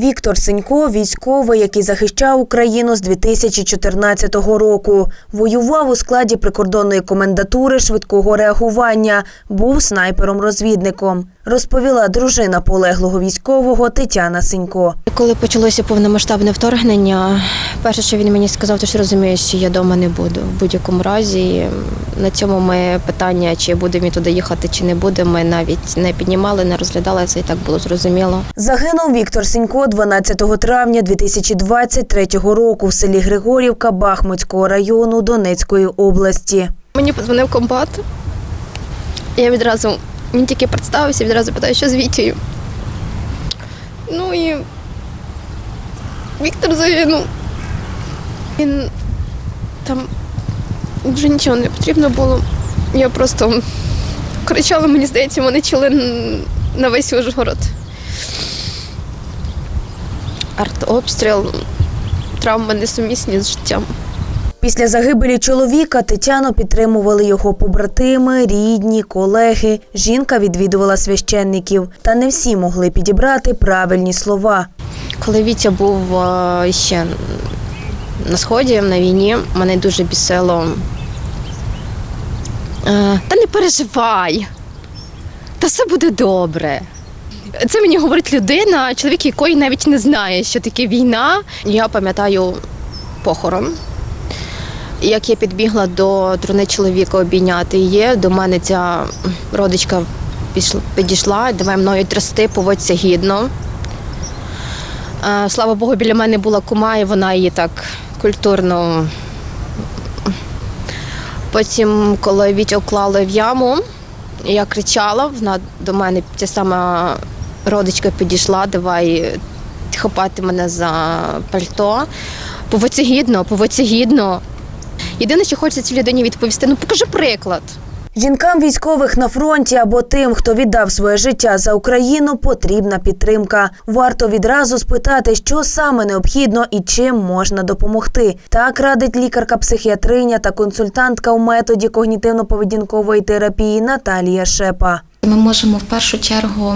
Віктор Сенько, військовий, який захищав Україну з 2014 року. Воював у складі прикордонної комендатури швидкого реагування, був снайпером-розвідником. Розповіла дружина полеглого військового Тетяна Сенько. Коли почалося повномасштабне вторгнення, перше, що він мені сказав, то що розуміє, що я вдома не буду. В будь-якому разі на цьому ми питання, чи будемо туди їхати, чи не будемо, ми навіть не піднімали, не розглядали це і так було зрозуміло. Загинув Віктор Сенько 12 травня 2023 року в селі Григорівка Бахмутського району Донецької області. Мені подзвонив комбат. Я відразу він тільки представився, відразу питаю, що з Вітєю. Ну і Віктор загинув. Він там вже нічого не потрібно було. Я просто кричала, мені здається, вони чули на весь Ужгород. Артобстріл, травми несумісні з життям. Після загибелі чоловіка Тетяну підтримували його побратими, рідні, колеги. Жінка відвідувала священників, та не всі могли підібрати правильні слова. Коли Вітя був е, ще на сході на війні, мене дуже бісило. е, Та не переживай, та все буде добре. Це мені говорить людина, чоловік якої навіть не знає, що таке війна. Я пам'ятаю похорон. Як я підбігла до труни чоловіка обійняти її, до мене ця родичка підійшла, давай мною трясти, поводься гідно. Слава Богу, біля мене була кума, і вона її так культурно. Потім, коли Вітю вклали в яму, я кричала, вона до мене ця сама родичка підійшла, давай хапати мене за пальто. Поводься гідно. Єдине, що хочеться цій людині відповісти, ну покажи приклад. Жінкам військових на фронті або тим, хто віддав своє життя за Україну, потрібна підтримка. Варто відразу спитати, що саме необхідно і чим можна допомогти. Так радить лікарка-психіатриня та консультантка у методі когнітивно-поведінкової терапії Наталія Шепа. Ми можемо в першу чергу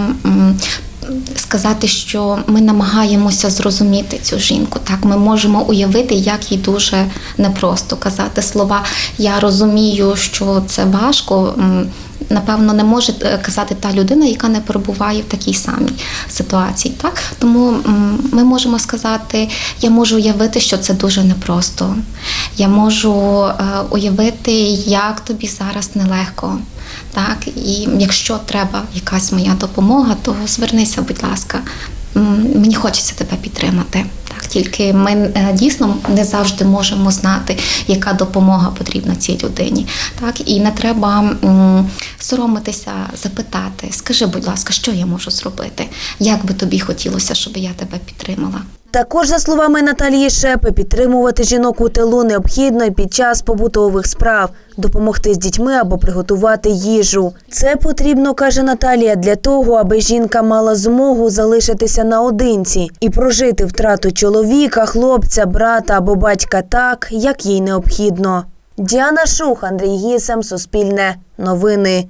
сказати, що ми намагаємося зрозуміти цю жінку. Так, ми можемо уявити, як їй дуже непросто казати слова. Я розумію, що це важко. Напевно, не може е, казати та людина, яка не перебуває в такій самій ситуації. Так тому ми можемо сказати, я можу уявити, що це дуже непросто. Я можу е, уявити, як тобі зараз нелегко. Так, і якщо треба якась моя допомога, то звернися, будь ласка. Мені хочеться тебе підтримати. Так, тільки ми е, дійсно не завжди можемо знати, яка допомога потрібна цій людині. Так, і не треба соромитися, запитати. Скажи, будь ласка, що я можу зробити? Як би тобі хотілося, щоб я тебе підтримала? Також, за словами Наталії Шепи, підтримувати жінок у тилу необхідно і під час побутових справ, допомогти з дітьми або приготувати їжу. Це потрібно, каже Наталія, для того, аби жінка мала змогу залишитися наодинці і прожити втрату чоловіка, хлопця, брата або батька так, як їй необхідно. Діана Шух, Андрій Гісем, Суспільне, Новини.